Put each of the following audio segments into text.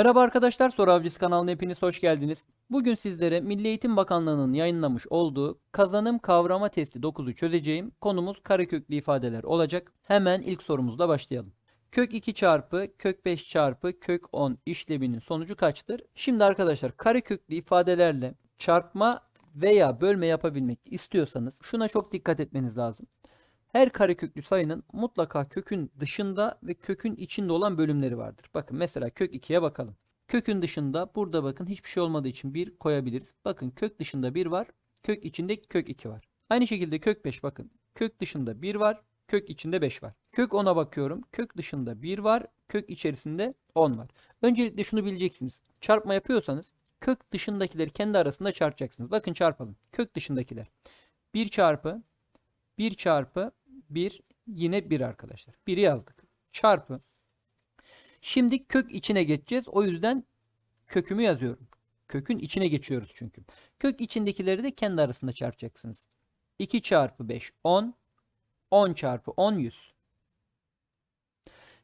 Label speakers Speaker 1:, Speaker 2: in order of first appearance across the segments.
Speaker 1: Merhaba arkadaşlar, Soru Avcısı kanalına hepiniz hoş geldiniz. Bugün sizlere Milli Eğitim Bakanlığı'nın yayınlamış olduğu kazanım kavrama testi 9'u çözeceğim. Konumuz kareköklü ifadeler olacak. Hemen ilk sorumuzla başlayalım. Kök 2 çarpı kök 5 çarpı kök 10 işleminin sonucu kaçtır? Şimdi arkadaşlar kareköklü ifadelerle çarpma veya bölme yapabilmek istiyorsanız şuna çok dikkat etmeniz lazım. Her kareköklü sayının mutlaka kökün dışında ve kökün içinde olan bölümleri vardır. Bakın mesela kök 2'ye bakalım. Kökün dışında burada bakın hiçbir şey olmadığı için 1 koyabiliriz. Bakın kök dışında 1 var. Kök içinde kök 2 var. Aynı şekilde kök 5 bakın. Kök dışında 1 var. Kök içinde 5 var. Kök 10'a bakıyorum. Kök dışında 1 var. Kök içerisinde 10 var. Öncelikle şunu bileceksiniz. Çarpma yapıyorsanız kök dışındakileri kendi arasında çarpacaksınız. Bakın çarpalım. Kök dışındakiler. 1 çarpı 1 çarpı 1 yine 1 arkadaşlar. 1'i yazdık. Çarpı. Şimdi kök içine geçeceğiz. O yüzden kökümü yazıyorum. Kökün içine geçiyoruz çünkü. Kök içindekileri de kendi arasında çarpacaksınız. 2 çarpı 5 10. 10 çarpı 10 100.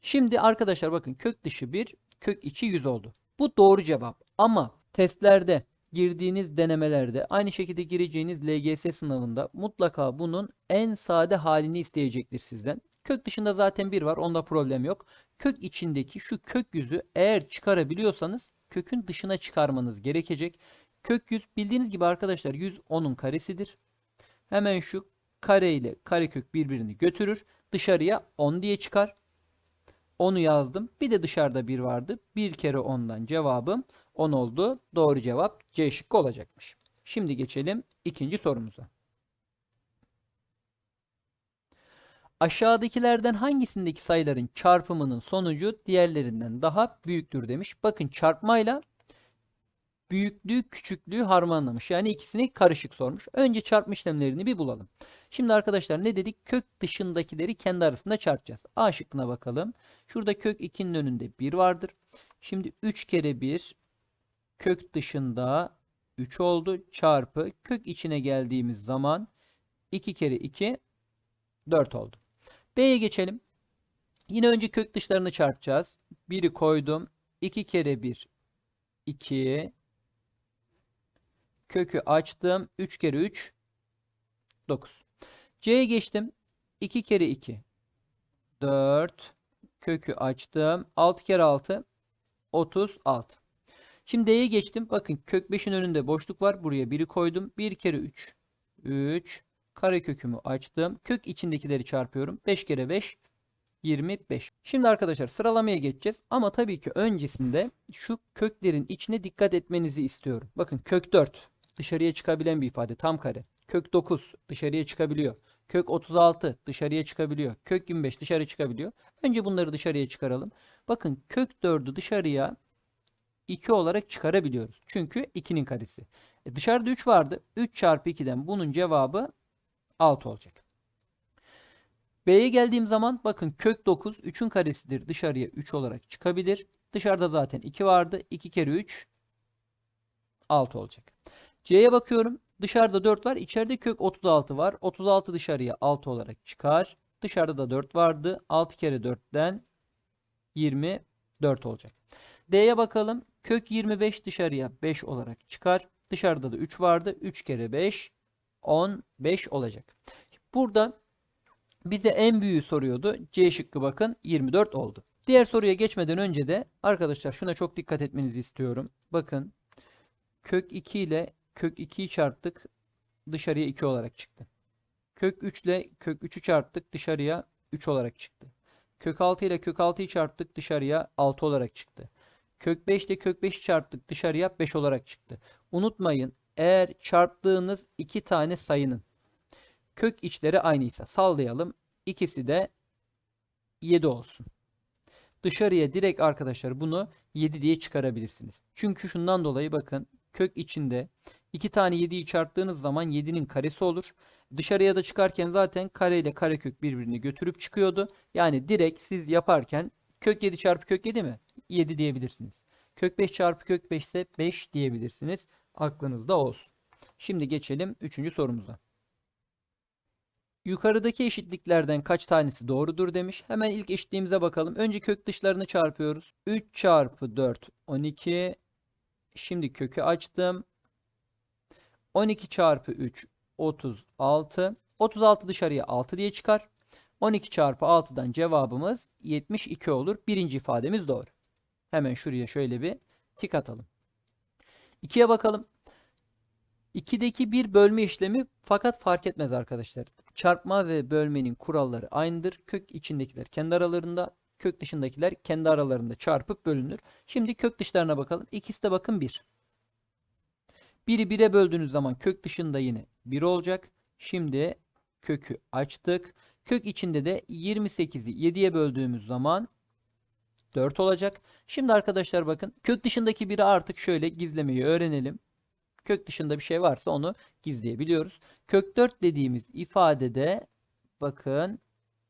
Speaker 1: Şimdi arkadaşlar bakın kök dışı 1, kök içi 100 oldu. Bu doğru cevap. Ama testlerde girdiğiniz denemelerde aynı şekilde gireceğiniz LGS sınavında mutlaka bunun en sade halini isteyecektir sizden. Kök dışında zaten bir var onda problem yok. Kök içindeki şu kök yüzü eğer çıkarabiliyorsanız kökün dışına çıkarmanız gerekecek. Kök yüz bildiğiniz gibi arkadaşlar 100 onun karesidir. Hemen şu kare ile karekök birbirini götürür. Dışarıya 10 diye çıkar. Onu yazdım. Bir de dışarıda 1 vardı. 1 kere 10'dan cevabım 10 oldu. Doğru cevap C şıkkı olacakmış. Şimdi geçelim ikinci sorumuza. Aşağıdakilerden hangisindeki sayıların çarpımının sonucu diğerlerinden daha büyüktür demiş. Bakın çarpmayla büyüklüğü küçüklüğü harmanlamış. Yani ikisini karışık sormuş. Önce çarpma işlemlerini bir bulalım. Şimdi arkadaşlar ne dedik? Kök dışındakileri kendi arasında çarpacağız. A şıkkına bakalım. Şurada kök 2'nin önünde 1 vardır. Şimdi 3 kere 1 kök dışında 3 oldu. Çarpı kök içine geldiğimiz zaman 2 kere 2 4 oldu. B'ye geçelim. Yine önce kök dışlarını çarpacağız. 1'i koydum. 2 kere 1 2 Kökü açtım. 3 kere 3 9. C'ye geçtim. 2 kere 2 4 kökü açtım. 6 kere 6 36. Şimdi D'ye geçtim. Bakın kök 5'in önünde boşluk var. Buraya 1'i koydum. 1 kere 3 3 kare kökümü açtım. Kök içindekileri çarpıyorum. 5 kere 5 25. Şimdi arkadaşlar sıralamaya geçeceğiz. Ama tabii ki öncesinde şu köklerin içine dikkat etmenizi istiyorum. Bakın kök 4 dışarıya çıkabilen bir ifade tam kare. Kök 9 dışarıya çıkabiliyor. Kök 36 dışarıya çıkabiliyor. Kök 25 dışarı çıkabiliyor. Önce bunları dışarıya çıkaralım. Bakın kök 4'ü dışarıya 2 olarak çıkarabiliyoruz. Çünkü 2'nin karesi. E dışarıda 3 vardı. 3 çarpı 2'den bunun cevabı 6 olacak. B'ye geldiğim zaman bakın kök 9 3'ün karesidir. Dışarıya 3 olarak çıkabilir. Dışarıda zaten 2 vardı. 2 kere 3 6 olacak. C'ye bakıyorum. Dışarıda 4 var. İçeride kök 36 var. 36 dışarıya 6 olarak çıkar. Dışarıda da 4 vardı. 6 kere 4'ten 24 olacak. D'ye bakalım. Kök 25 dışarıya 5 olarak çıkar. Dışarıda da 3 vardı. 3 kere 5 15 olacak. Burada bize en büyüğü soruyordu. C şıkkı bakın 24 oldu. Diğer soruya geçmeden önce de arkadaşlar şuna çok dikkat etmenizi istiyorum. Bakın kök 2 ile kök 2'yi çarptık. Dışarıya 2 olarak çıktı. Kök 3 ile kök 3'ü çarptık. Dışarıya 3 olarak çıktı. Kök 6 ile kök 6'yı çarptık. Dışarıya 6 olarak çıktı. Kök 5 ile kök 5'i çarptık. Dışarıya 5 olarak çıktı. Unutmayın eğer çarptığınız iki tane sayının kök içleri aynıysa sallayalım. İkisi de 7 olsun. Dışarıya direkt arkadaşlar bunu 7 diye çıkarabilirsiniz. Çünkü şundan dolayı bakın kök içinde iki tane 7'yi çarptığınız zaman 7'nin karesi olur. Dışarıya da çıkarken zaten kare ile karekök birbirini götürüp çıkıyordu. Yani direkt siz yaparken kök 7 çarpı kök 7 mi? 7 diyebilirsiniz. Kök 5 çarpı kök 5 ise 5 diyebilirsiniz. Aklınızda olsun. Şimdi geçelim 3. sorumuza. Yukarıdaki eşitliklerden kaç tanesi doğrudur demiş. Hemen ilk eşitliğimize bakalım. Önce kök dışlarını çarpıyoruz. 3 çarpı 4 12. Şimdi kökü açtım. 12 çarpı 3 36. 36 dışarıya 6 diye çıkar. 12 çarpı 6'dan cevabımız 72 olur. Birinci ifademiz doğru. Hemen şuraya şöyle bir tik atalım. 2'ye bakalım. 2'deki bir bölme işlemi fakat fark etmez arkadaşlar. Çarpma ve bölmenin kuralları aynıdır. Kök içindekiler kendi aralarında, kök dışındakiler kendi aralarında çarpıp bölünür. Şimdi kök dışlarına bakalım. İkisi de bakın 1. 1'i 1'e böldüğünüz zaman kök dışında yine 1 olacak. Şimdi kökü açtık. Kök içinde de 28'i 7'ye böldüğümüz zaman 4 olacak. Şimdi arkadaşlar bakın kök dışındaki biri artık şöyle gizlemeyi öğrenelim. Kök dışında bir şey varsa onu gizleyebiliyoruz. Kök 4 dediğimiz ifadede bakın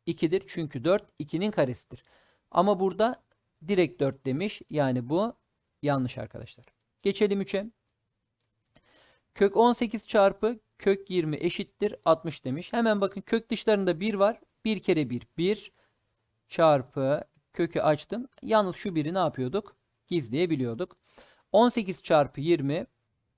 Speaker 1: 2'dir. Çünkü 4 2'nin karesidir. Ama burada direkt 4 demiş. Yani bu yanlış arkadaşlar. Geçelim 3'e. Kök 18 çarpı kök 20 eşittir 60 demiş. Hemen bakın kök dışlarında 1 var. 1 kere 1 1 çarpı kökü açtım. Yalnız şu biri ne yapıyorduk? Gizleyebiliyorduk. 18 çarpı 20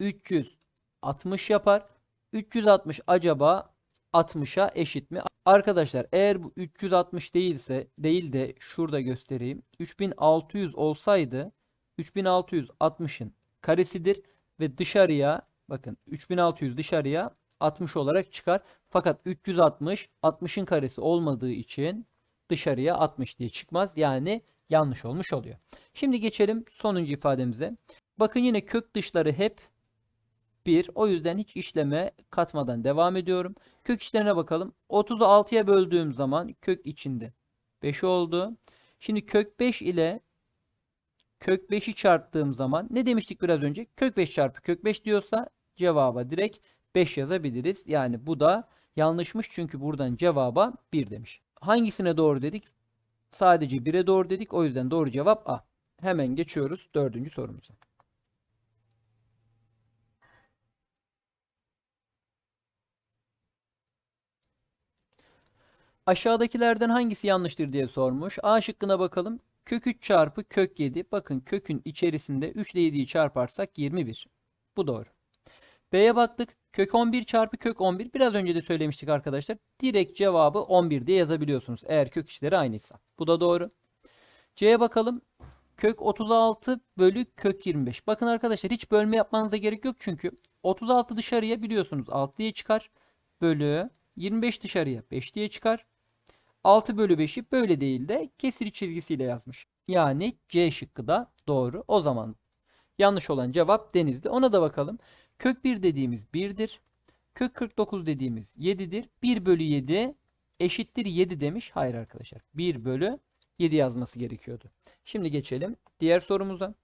Speaker 1: 360 yapar. 360 acaba 60'a eşit mi? Arkadaşlar eğer bu 360 değilse değil de şurada göstereyim. 3600 olsaydı 3660'ın karesidir ve dışarıya bakın 3600 dışarıya 60 olarak çıkar. Fakat 360 60'ın karesi olmadığı için dışarıya 60 diye çıkmaz. Yani yanlış olmuş oluyor. Şimdi geçelim sonuncu ifademize. Bakın yine kök dışları hep 1. O yüzden hiç işleme katmadan devam ediyorum. Kök içlerine bakalım. 30'u 6'ya böldüğüm zaman kök içinde 5 oldu. Şimdi kök 5 ile kök 5'i çarptığım zaman ne demiştik biraz önce? Kök 5 çarpı kök 5 diyorsa cevaba direkt 5 yazabiliriz. Yani bu da yanlışmış çünkü buradan cevaba 1 demiş. Hangisine doğru dedik? Sadece 1'e doğru dedik. O yüzden doğru cevap A. Hemen geçiyoruz dördüncü sorumuza. Aşağıdakilerden hangisi yanlıştır diye sormuş. A şıkkına bakalım. Kök 3 çarpı kök 7. Bakın kökün içerisinde 3 ile 7'yi çarparsak 21. Bu doğru. B'ye baktık. Kök 11 çarpı kök 11. Biraz önce de söylemiştik arkadaşlar. Direkt cevabı 11 diye yazabiliyorsunuz. Eğer kök içleri aynıysa. Bu da doğru. C'ye bakalım. Kök 36 bölü kök 25. Bakın arkadaşlar hiç bölme yapmanıza gerek yok. Çünkü 36 dışarıya biliyorsunuz 6 diye çıkar. Bölü 25 dışarıya 5 diye çıkar. 6 bölü 5'i böyle değil de kesiri çizgisiyle yazmış. Yani C şıkkı da doğru. O zaman yanlış olan cevap denizdi. Ona da bakalım. Kök 1 dediğimiz 1'dir. Kök 49 dediğimiz 7'dir. 1 bölü 7 eşittir 7 demiş. Hayır arkadaşlar. 1 bölü 7 yazması gerekiyordu. Şimdi geçelim diğer sorumuza.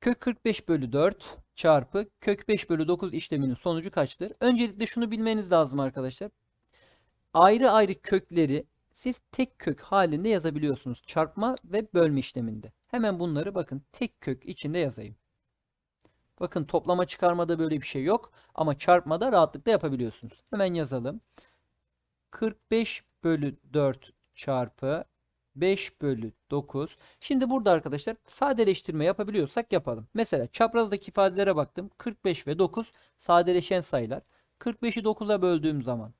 Speaker 1: Kök 45 bölü 4 çarpı kök 5 bölü 9 işleminin sonucu kaçtır? Öncelikle şunu bilmeniz lazım arkadaşlar. Ayrı ayrı kökleri siz tek kök halinde yazabiliyorsunuz. Çarpma ve bölme işleminde. Hemen bunları bakın tek kök içinde yazayım. Bakın toplama çıkarmada böyle bir şey yok. Ama çarpmada rahatlıkla yapabiliyorsunuz. Hemen yazalım. 45 bölü 4 çarpı 5 bölü 9. Şimdi burada arkadaşlar sadeleştirme yapabiliyorsak yapalım. Mesela çaprazdaki ifadelere baktım. 45 ve 9 sadeleşen sayılar. 45'i 9'a böldüğüm zaman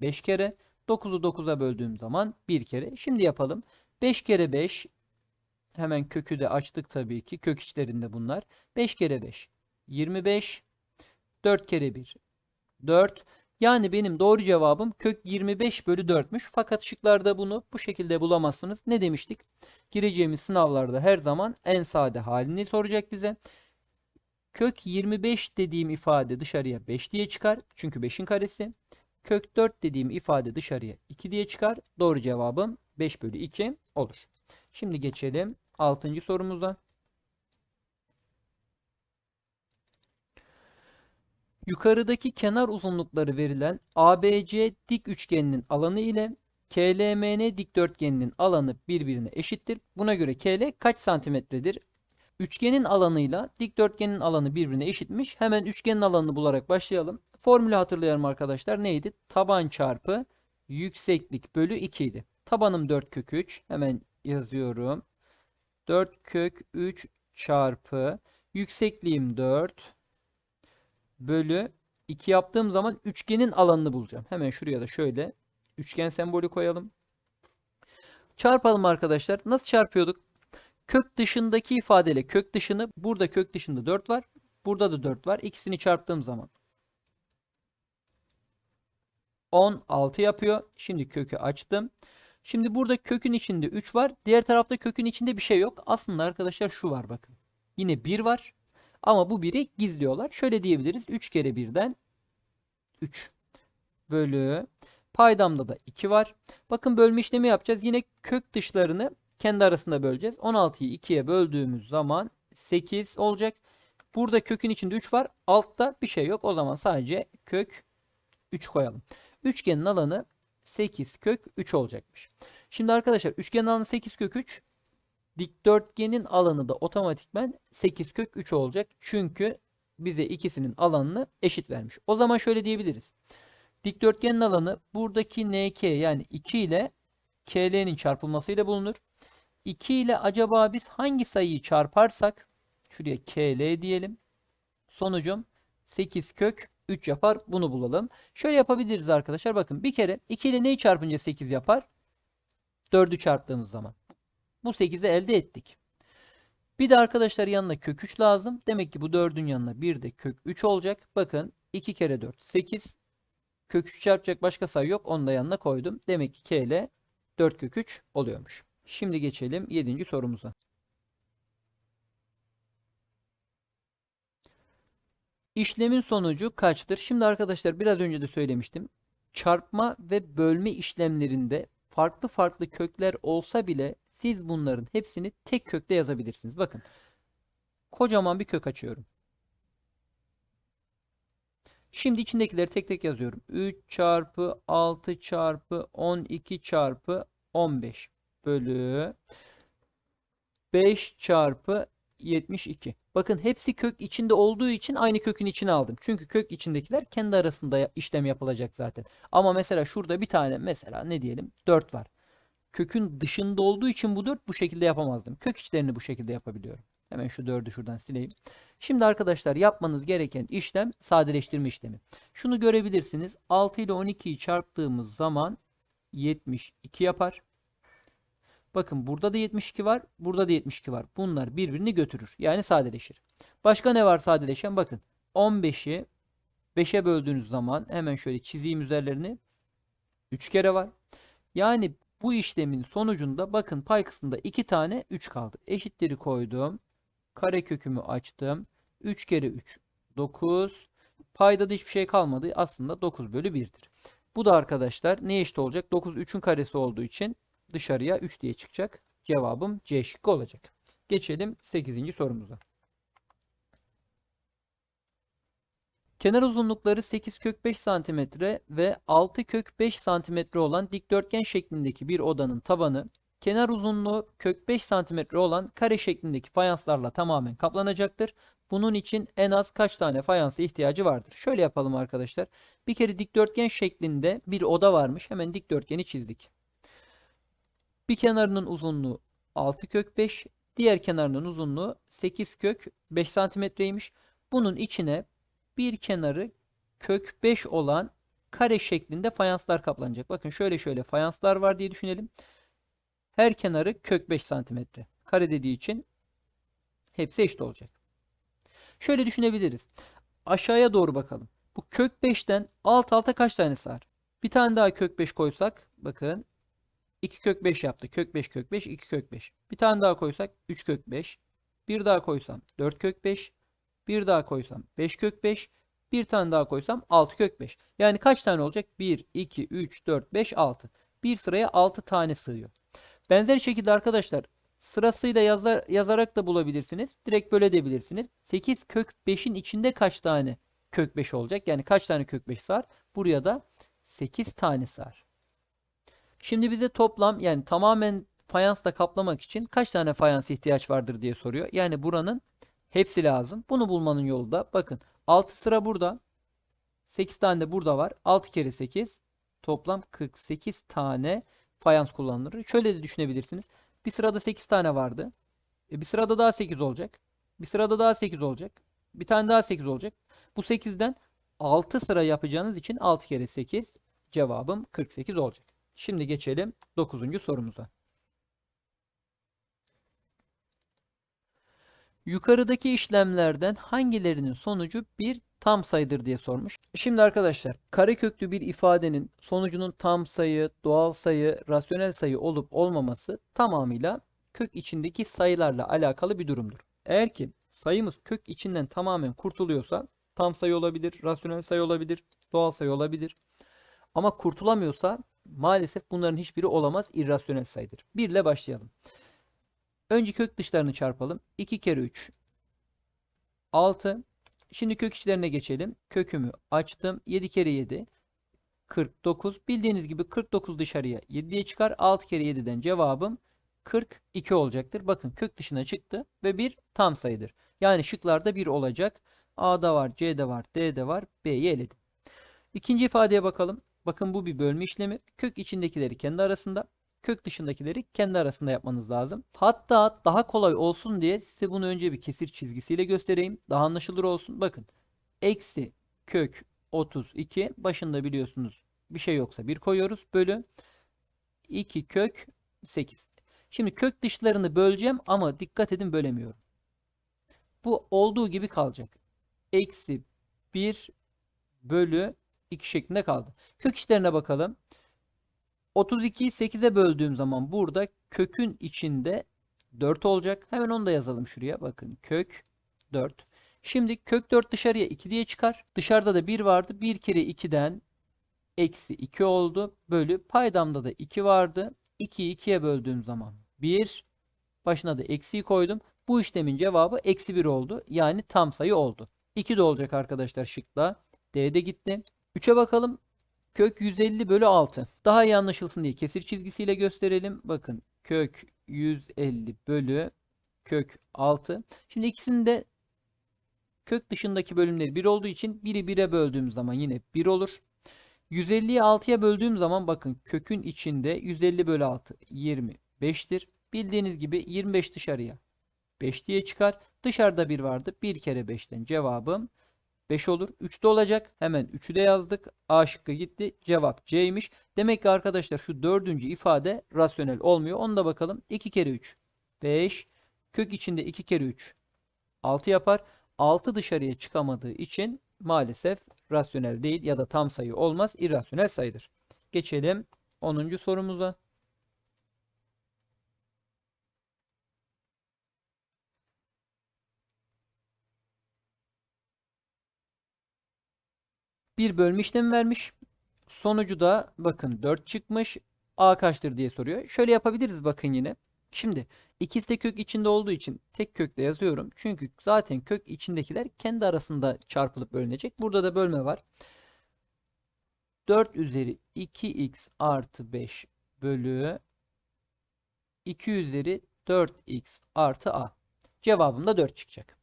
Speaker 1: 5 kere. 9'u 9'a böldüğüm zaman 1 kere. Şimdi yapalım. 5 kere 5 hemen kökü de açtık tabii ki. Kök içlerinde bunlar. 5 kere 5 25 4 kere 1 4 yani benim doğru cevabım kök 25 bölü 4'müş. Fakat şıklarda bunu bu şekilde bulamazsınız. Ne demiştik? Gireceğimiz sınavlarda her zaman en sade halini soracak bize. Kök 25 dediğim ifade dışarıya 5 diye çıkar. Çünkü 5'in karesi. Kök 4 dediğim ifade dışarıya 2 diye çıkar. Doğru cevabım 5 bölü 2 olur. Şimdi geçelim 6. sorumuza. Yukarıdaki kenar uzunlukları verilen ABC dik üçgeninin alanı ile KLMN dikdörtgeninin alanı birbirine eşittir. Buna göre KL kaç santimetredir? Üçgenin alanıyla dikdörtgenin alanı birbirine eşitmiş. Hemen üçgenin alanını bularak başlayalım. Formülü hatırlayalım arkadaşlar. Neydi? Taban çarpı yükseklik bölü 2 idi. Tabanım 4 kök 3. Hemen yazıyorum. 4 kök 3 çarpı yüksekliğim 4 bölü 2 yaptığım zaman üçgenin alanını bulacağım. Hemen şuraya da şöyle üçgen sembolü koyalım. Çarpalım arkadaşlar. Nasıl çarpıyorduk? Kök dışındaki ifadeyle kök dışını burada kök dışında 4 var. Burada da 4 var. İkisini çarptığım zaman 16 yapıyor. Şimdi kökü açtım. Şimdi burada kökün içinde 3 var. Diğer tarafta kökün içinde bir şey yok. Aslında arkadaşlar şu var bakın. Yine 1 var. Ama bu 1'i gizliyorlar. Şöyle diyebiliriz. 3 kere 1'den 3 bölü paydamda da 2 var. Bakın bölme işlemi yapacağız. Yine kök dışlarını kendi arasında böleceğiz. 16'yı 2'ye böldüğümüz zaman 8 olacak. Burada kökün içinde 3 var. Altta bir şey yok. O zaman sadece kök 3 koyalım. Üçgenin alanı 8 kök 3 olacakmış. Şimdi arkadaşlar üçgenin alanı 8 kök 3. Dikdörtgenin alanı da otomatikmen 8 kök 3 olacak. Çünkü bize ikisinin alanını eşit vermiş. O zaman şöyle diyebiliriz. Dikdörtgenin alanı buradaki NK yani 2 ile KL'nin çarpılmasıyla bulunur. 2 ile acaba biz hangi sayıyı çarparsak şuraya KL diyelim. Sonucum 8 kök 3 yapar. Bunu bulalım. Şöyle yapabiliriz arkadaşlar. Bakın bir kere 2 ile neyi çarpınca 8 yapar? 4'ü çarptığımız zaman. Bu 8'i elde ettik. Bir de arkadaşlar yanına kök 3 lazım. Demek ki bu 4'ün yanına bir de kök 3 olacak. Bakın 2 kere 4 8. Kök 3 çarpacak başka sayı yok. Onu da yanına koydum. Demek ki k ile 4 kök 3 oluyormuş. Şimdi geçelim 7. sorumuza. İşlemin sonucu kaçtır? Şimdi arkadaşlar biraz önce de söylemiştim. Çarpma ve bölme işlemlerinde farklı farklı kökler olsa bile siz bunların hepsini tek kökte yazabilirsiniz. Bakın. Kocaman bir kök açıyorum. Şimdi içindekileri tek tek yazıyorum. 3 çarpı 6 çarpı 12 çarpı 15 bölü 5 çarpı 72. Bakın hepsi kök içinde olduğu için aynı kökün içine aldım. Çünkü kök içindekiler kendi arasında işlem yapılacak zaten. Ama mesela şurada bir tane mesela ne diyelim 4 var. Kökün dışında olduğu için bu 4 bu şekilde yapamazdım. Kök içlerini bu şekilde yapabiliyorum. Hemen şu 4'ü şuradan sileyim. Şimdi arkadaşlar yapmanız gereken işlem sadeleştirme işlemi. Şunu görebilirsiniz. 6 ile 12'yi çarptığımız zaman 72 yapar. Bakın burada da 72 var. Burada da 72 var. Bunlar birbirini götürür. Yani sadeleşir. Başka ne var sadeleşen? Bakın 15'i 5'e böldüğünüz zaman hemen şöyle çizeyim üzerlerini. 3 kere var. Yani bu işlemin sonucunda bakın pay kısmında 2 tane 3 kaldı. Eşitleri koydum. Kare kökümü açtım. 3 kere 3 9. Payda da hiçbir şey kalmadı. Aslında 9 bölü 1'dir. Bu da arkadaşlar ne eşit olacak? 9 3'ün karesi olduğu için dışarıya 3 diye çıkacak. Cevabım C şıkkı olacak. Geçelim 8. sorumuza. Kenar uzunlukları 8 kök 5 cm ve 6 kök 5 cm olan dikdörtgen şeklindeki bir odanın tabanı kenar uzunluğu kök 5 cm olan kare şeklindeki fayanslarla tamamen kaplanacaktır. Bunun için en az kaç tane fayansa ihtiyacı vardır? Şöyle yapalım arkadaşlar. Bir kere dikdörtgen şeklinde bir oda varmış. Hemen dikdörtgeni çizdik. Bir kenarının uzunluğu 6 kök 5. Diğer kenarının uzunluğu 8 kök 5 santimetreymiş. Bunun içine bir kenarı kök 5 olan kare şeklinde fayanslar kaplanacak. Bakın şöyle şöyle fayanslar var diye düşünelim. Her kenarı kök 5 santimetre. Kare dediği için hepsi eşit olacak. Şöyle düşünebiliriz. Aşağıya doğru bakalım. Bu kök 5'ten alt alta kaç tane sığar? Bir tane daha kök 5 koysak bakın 2 kök 5 yaptı. Kök 5 kök 5 2 kök 5. Bir tane daha koysak 3 kök 5. Bir daha koysam 4 kök 5. Bir daha koysam 5 kök 5. Bir tane daha koysam 6 kök 5. Yani kaç tane olacak? 1, 2, 3, 4, 5, 6. Bir sıraya 6 tane sığıyor. Benzer şekilde arkadaşlar sırasıyla yazar, yazarak da bulabilirsiniz. Direkt böyle edebilirsiniz. 8 kök 5'in içinde kaç tane kök 5 olacak? Yani kaç tane kök 5 sığar? Buraya da 8 tane sığar. Şimdi bize toplam yani tamamen fayansla kaplamak için kaç tane fayans ihtiyaç vardır diye soruyor. Yani buranın hepsi lazım. Bunu bulmanın yolu da bakın 6 sıra burada. 8 tane de burada var. 6 kere 8 toplam 48 tane fayans kullanılır. Şöyle de düşünebilirsiniz. Bir sırada 8 tane vardı. E bir sırada daha 8 olacak. Bir sırada daha 8 olacak. Bir tane daha 8 olacak. Bu 8'den 6 sıra yapacağınız için 6 kere 8 cevabım 48 olacak. Şimdi geçelim 9. sorumuza. Yukarıdaki işlemlerden hangilerinin sonucu bir tam sayıdır diye sormuş. Şimdi arkadaşlar kareköklü bir ifadenin sonucunun tam sayı, doğal sayı, rasyonel sayı olup olmaması tamamıyla kök içindeki sayılarla alakalı bir durumdur. Eğer ki sayımız kök içinden tamamen kurtuluyorsa tam sayı olabilir, rasyonel sayı olabilir, doğal sayı olabilir. Ama kurtulamıyorsa maalesef bunların hiçbiri olamaz, irrasyonel sayıdır. 1 ile başlayalım. Önce kök dışlarını çarpalım. 2 kere 3 6. Şimdi kök içlerine geçelim. Kökümü açtım. 7 kere 7 49. Bildiğiniz gibi 49 dışarıya 7 diye çıkar. 6 kere 7'den cevabım 42 olacaktır. Bakın kök dışına çıktı ve bir tam sayıdır. Yani şıklarda 1 olacak. A'da var, C'de var, D'de var. B'yi eledim. İkinci ifadeye bakalım. Bakın bu bir bölme işlemi. Kök içindekileri kendi arasında, kök dışındakileri kendi arasında yapmanız lazım. Hatta daha kolay olsun diye size bunu önce bir kesir çizgisiyle göstereyim. Daha anlaşılır olsun. Bakın. Eksi kök 32 başında biliyorsunuz bir şey yoksa 1 koyuyoruz. Bölü 2 kök 8. Şimdi kök dışlarını böleceğim ama dikkat edin bölemiyorum. Bu olduğu gibi kalacak. Eksi 1 bölü 2 şeklinde kaldı. Kök içlerine bakalım. 32'yi 8'e böldüğüm zaman burada kökün içinde 4 olacak. Hemen onu da yazalım şuraya. Bakın kök 4. Şimdi kök 4 dışarıya 2 diye çıkar. Dışarıda da 1 vardı. 1 kere 2'den eksi 2 oldu. Bölü paydamda da 2 vardı. 2'yi 2'ye böldüğüm zaman 1. Başına da eksiyi koydum. Bu işlemin cevabı eksi 1 oldu. Yani tam sayı oldu. 2 de olacak arkadaşlar şıkla. D'de gitti. 3'e bakalım. Kök 150 bölü 6. Daha iyi anlaşılsın diye kesir çizgisiyle gösterelim. Bakın kök 150 bölü kök 6. Şimdi ikisinin de kök dışındaki bölümleri 1 olduğu için 1'i 1'e böldüğüm zaman yine 1 olur. 150'yi 6'ya böldüğüm zaman bakın kökün içinde 150 bölü 6 25'tir. Bildiğiniz gibi 25 dışarıya 5 diye çıkar. Dışarıda 1 vardı. 1 kere 5'ten cevabım 5 olur. 3 de olacak. Hemen 3'ü de yazdık. A şıkkı gitti. Cevap C'ymiş. Demek ki arkadaşlar şu dördüncü ifade rasyonel olmuyor. Onu da bakalım. 2 kere 3 5. Kök içinde 2 kere 3 6 yapar. 6 dışarıya çıkamadığı için maalesef rasyonel değil ya da tam sayı olmaz. irrasyonel sayıdır. Geçelim 10. sorumuza. Bir bölme işlemi vermiş. Sonucu da bakın 4 çıkmış. A kaçtır diye soruyor. Şöyle yapabiliriz bakın yine. Şimdi ikisi de kök içinde olduğu için tek kökle yazıyorum. Çünkü zaten kök içindekiler kendi arasında çarpılıp bölünecek. Burada da bölme var. 4 üzeri 2x artı 5 bölü 2 üzeri 4x artı a. Cevabım da 4 çıkacak.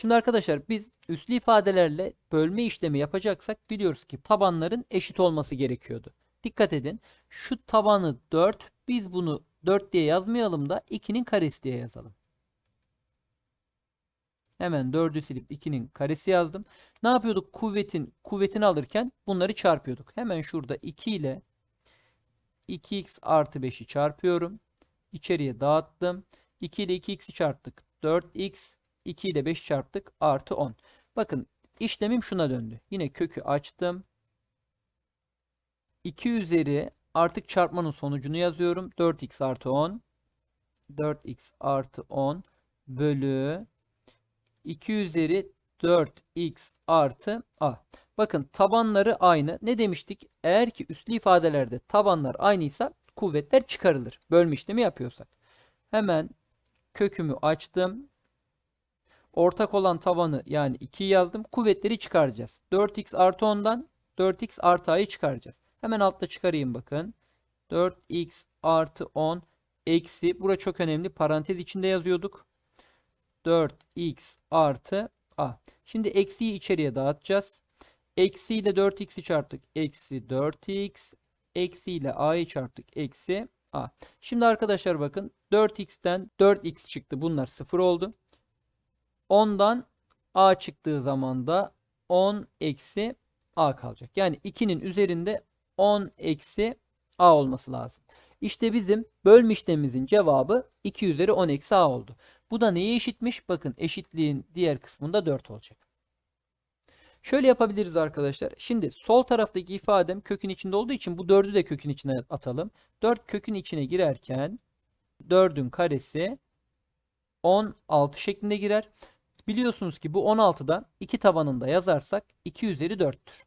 Speaker 1: Şimdi arkadaşlar biz üslü ifadelerle bölme işlemi yapacaksak biliyoruz ki tabanların eşit olması gerekiyordu. Dikkat edin. Şu tabanı 4 biz bunu 4 diye yazmayalım da 2'nin karesi diye yazalım. Hemen 4'ü silip 2'nin karesi yazdım. Ne yapıyorduk? Kuvvetin kuvvetini alırken bunları çarpıyorduk. Hemen şurada 2 ile 2x artı 5'i çarpıyorum. İçeriye dağıttım. 2 ile 2x'i çarptık. 4x 2 ile 5 çarptık. Artı 10. Bakın işlemim şuna döndü. Yine kökü açtım. 2 üzeri artık çarpmanın sonucunu yazıyorum. 4x artı 10. 4x artı 10 bölü 2 üzeri 4x artı a. Bakın tabanları aynı. Ne demiştik? Eğer ki üslü ifadelerde tabanlar aynıysa kuvvetler çıkarılır. Bölme işlemi yapıyorsak. Hemen kökümü açtım. Ortak olan tabanı yani 2 yazdım. Kuvvetleri çıkaracağız. 4x artı 10'dan 4x artı a'yı çıkaracağız. Hemen altta çıkarayım bakın. 4x artı 10 eksi bura çok önemli parantez içinde yazıyorduk. 4x artı a. Şimdi eksiyi içeriye dağıtacağız. Eksi ile 4x'i çarptık. Eksi 4x. Eksi ile a'yı çarptık. Eksi a. Şimdi arkadaşlar bakın 4x'ten 4x çıktı. Bunlar 0 oldu. 10'dan a çıktığı zaman da 10 eksi a kalacak. Yani 2'nin üzerinde 10 eksi a olması lazım. İşte bizim bölme işlemimizin cevabı 2 üzeri 10 eksi a oldu. Bu da neye eşitmiş? Bakın eşitliğin diğer kısmında 4 olacak. Şöyle yapabiliriz arkadaşlar. Şimdi sol taraftaki ifadem kökün içinde olduğu için bu 4'ü de kökün içine atalım. 4 kökün içine girerken 4'ün karesi 16 şeklinde girer. Biliyorsunuz ki bu 16'dan 2 tabanında yazarsak 2 üzeri 4'tür.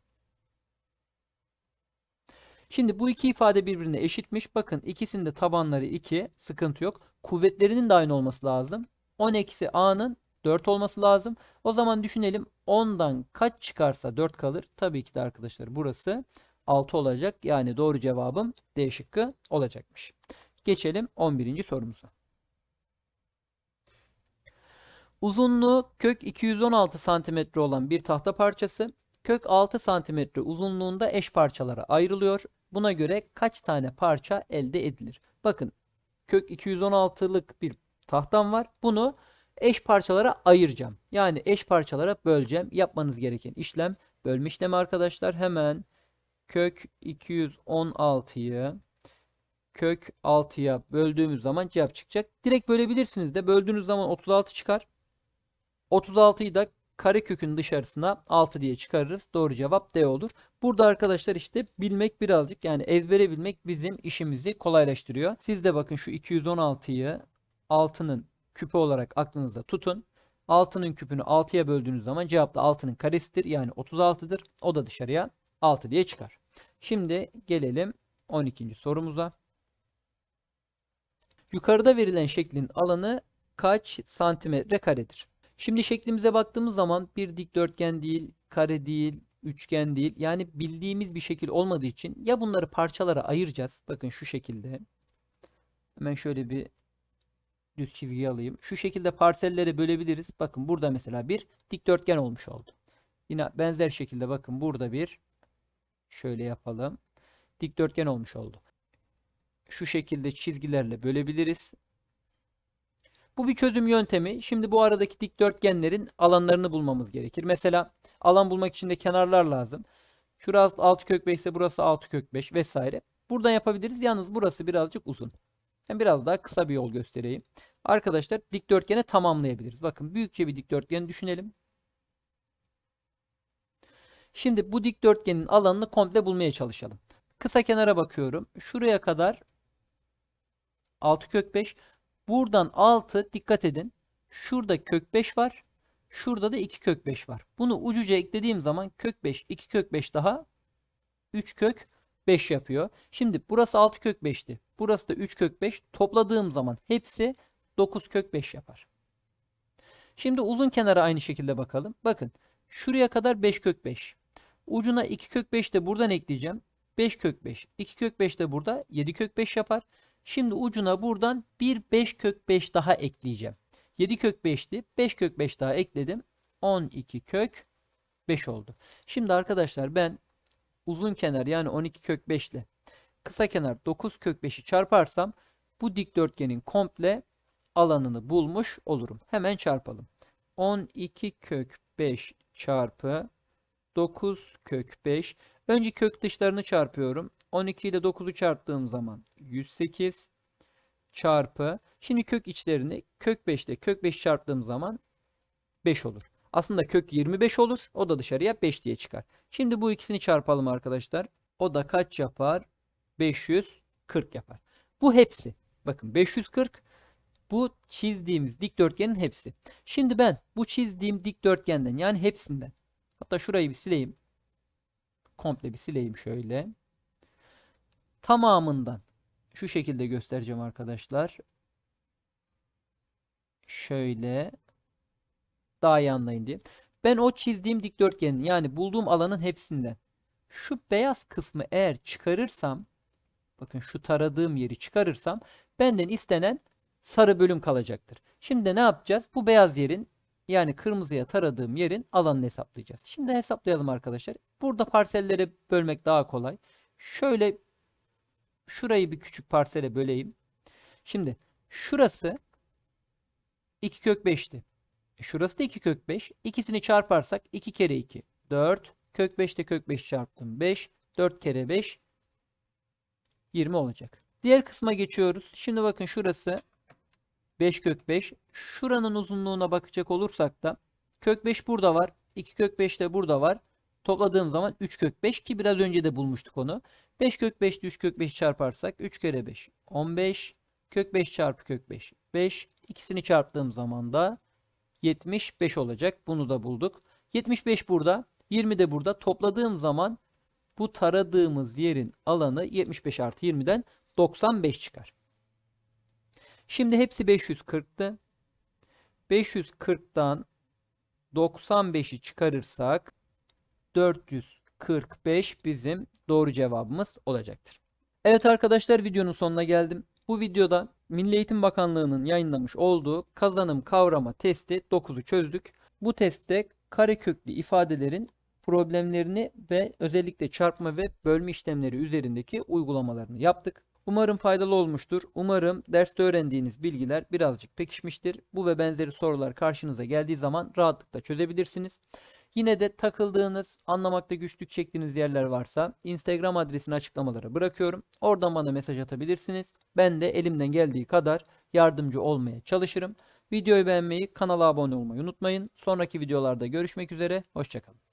Speaker 1: Şimdi bu iki ifade birbirine eşitmiş. Bakın ikisinde tabanları 2. Sıkıntı yok. Kuvvetlerinin de aynı olması lazım. 10 eksi a'nın 4 olması lazım. O zaman düşünelim 10'dan kaç çıkarsa 4 kalır. Tabii ki de arkadaşlar burası 6 olacak. Yani doğru cevabım D şıkkı olacakmış. Geçelim 11. sorumuza. Uzunluğu kök 216 cm olan bir tahta parçası kök 6 cm uzunluğunda eş parçalara ayrılıyor. Buna göre kaç tane parça elde edilir? Bakın kök 216'lık bir tahtam var. Bunu eş parçalara ayıracağım. Yani eş parçalara böleceğim. Yapmanız gereken işlem bölme işlemi arkadaşlar. Hemen kök 216'yı kök 6'ya böldüğümüz zaman cevap çıkacak. Direkt bölebilirsiniz de böldüğünüz zaman 36 çıkar. 36'yı da kare kökün dışarısına 6 diye çıkarırız. Doğru cevap D olur. Burada arkadaşlar işte bilmek birazcık yani ezbere bilmek bizim işimizi kolaylaştırıyor. Siz de bakın şu 216'yı 6'nın küpü olarak aklınızda tutun. 6'nın küpünü 6'ya böldüğünüz zaman cevap da 6'nın karesidir. Yani 36'dır. O da dışarıya 6 diye çıkar. Şimdi gelelim 12. sorumuza. Yukarıda verilen şeklin alanı kaç santimetre karedir? Şimdi şeklimize baktığımız zaman bir dikdörtgen değil, kare değil, üçgen değil. Yani bildiğimiz bir şekil olmadığı için ya bunları parçalara ayıracağız. Bakın şu şekilde. Hemen şöyle bir düz çizgi alayım. Şu şekilde parsellere bölebiliriz. Bakın burada mesela bir dikdörtgen olmuş oldu. Yine benzer şekilde bakın burada bir şöyle yapalım. Dikdörtgen olmuş oldu. Şu şekilde çizgilerle bölebiliriz. Bu bir çözüm yöntemi. Şimdi bu aradaki dikdörtgenlerin alanlarını bulmamız gerekir. Mesela alan bulmak için de kenarlar lazım. Şurası 6 kök 5 ise burası 6 kök 5 vesaire. Buradan yapabiliriz. Yalnız burası birazcık uzun. Ben biraz daha kısa bir yol göstereyim. Arkadaşlar dikdörtgeni tamamlayabiliriz. Bakın büyükçe bir dikdörtgen düşünelim. Şimdi bu dikdörtgenin alanını komple bulmaya çalışalım. Kısa kenara bakıyorum. Şuraya kadar 6 kök 5. Buradan 6 dikkat edin. Şurada kök 5 var. Şurada da 2 kök 5 var. Bunu ucuca eklediğim zaman kök 5, 2 kök 5 daha 3 kök 5 yapıyor. Şimdi burası 6 kök 5'ti. Burası da 3 kök 5. Topladığım zaman hepsi 9 kök 5 yapar. Şimdi uzun kenara aynı şekilde bakalım. Bakın şuraya kadar 5 kök 5. Ucuna 2 kök 5 de buradan ekleyeceğim. 5 kök 5. 2 kök 5 de burada 7 kök 5 yapar. Şimdi ucuna buradan bir 5 kök 5 daha ekleyeceğim. 7 kök 5'ti. 5 kök 5 daha ekledim. 12 kök 5 oldu. Şimdi arkadaşlar ben uzun kenar yani 12 kök 5 ile kısa kenar 9 kök 5'i çarparsam bu dikdörtgenin komple alanını bulmuş olurum. Hemen çarpalım. 12 kök 5 çarpı 9 kök 5. Önce kök dışlarını çarpıyorum. 12 ile 9'u çarptığım zaman 108 çarpı. Şimdi kök içlerini kök 5 ile kök 5 çarptığım zaman 5 olur. Aslında kök 25 olur. O da dışarıya 5 diye çıkar. Şimdi bu ikisini çarpalım arkadaşlar. O da kaç yapar? 540 yapar. Bu hepsi. Bakın 540 bu çizdiğimiz dikdörtgenin hepsi. Şimdi ben bu çizdiğim dikdörtgenden yani hepsinden hatta şurayı bir sileyim. Komple bir sileyim şöyle. Tamamından şu şekilde göstereceğim arkadaşlar. Şöyle daha iyi anlayın diye. Ben o çizdiğim dikdörtgenin yani bulduğum alanın hepsinden şu beyaz kısmı eğer çıkarırsam bakın şu taradığım yeri çıkarırsam benden istenen sarı bölüm kalacaktır. Şimdi ne yapacağız? Bu beyaz yerin yani kırmızıya taradığım yerin alanını hesaplayacağız. Şimdi hesaplayalım arkadaşlar. Burada parsellere bölmek daha kolay. Şöyle şurayı bir küçük parsele böleyim. Şimdi şurası 2 kök 5'ti. E şurası da 2 kök 5. İkisini çarparsak 2 kere 2 4. Kök 5 de kök 5 çarptım 5. 4 kere 5 20 olacak. Diğer kısma geçiyoruz. Şimdi bakın şurası 5 kök 5. Şuranın uzunluğuna bakacak olursak da kök 5 burada var. 2 kök 5 de burada var. Topladığım zaman 3 kök 5 ki biraz önce de bulmuştuk onu. 5 kök 5 ile 3 kök 5 çarparsak 3 kere 5 15. Kök 5 çarpı kök 5 5. İkisini çarptığım zaman da 75 olacak. Bunu da bulduk. 75 burada. 20 de burada. Topladığım zaman bu taradığımız yerin alanı 75 artı 20'den 95 çıkar. Şimdi hepsi 540'tı. 540'tan 95'i çıkarırsak 445 bizim doğru cevabımız olacaktır. Evet arkadaşlar videonun sonuna geldim. Bu videoda Milli Eğitim Bakanlığı'nın yayınlamış olduğu kazanım kavrama testi 9'u çözdük. Bu testte kareköklü ifadelerin problemlerini ve özellikle çarpma ve bölme işlemleri üzerindeki uygulamalarını yaptık. Umarım faydalı olmuştur. Umarım derste öğrendiğiniz bilgiler birazcık pekişmiştir. Bu ve benzeri sorular karşınıza geldiği zaman rahatlıkla çözebilirsiniz. Yine de takıldığınız, anlamakta güçlük çektiğiniz yerler varsa Instagram adresini açıklamalara bırakıyorum. Oradan bana mesaj atabilirsiniz. Ben de elimden geldiği kadar yardımcı olmaya çalışırım. Videoyu beğenmeyi, kanala abone olmayı unutmayın. Sonraki videolarda görüşmek üzere. Hoşçakalın.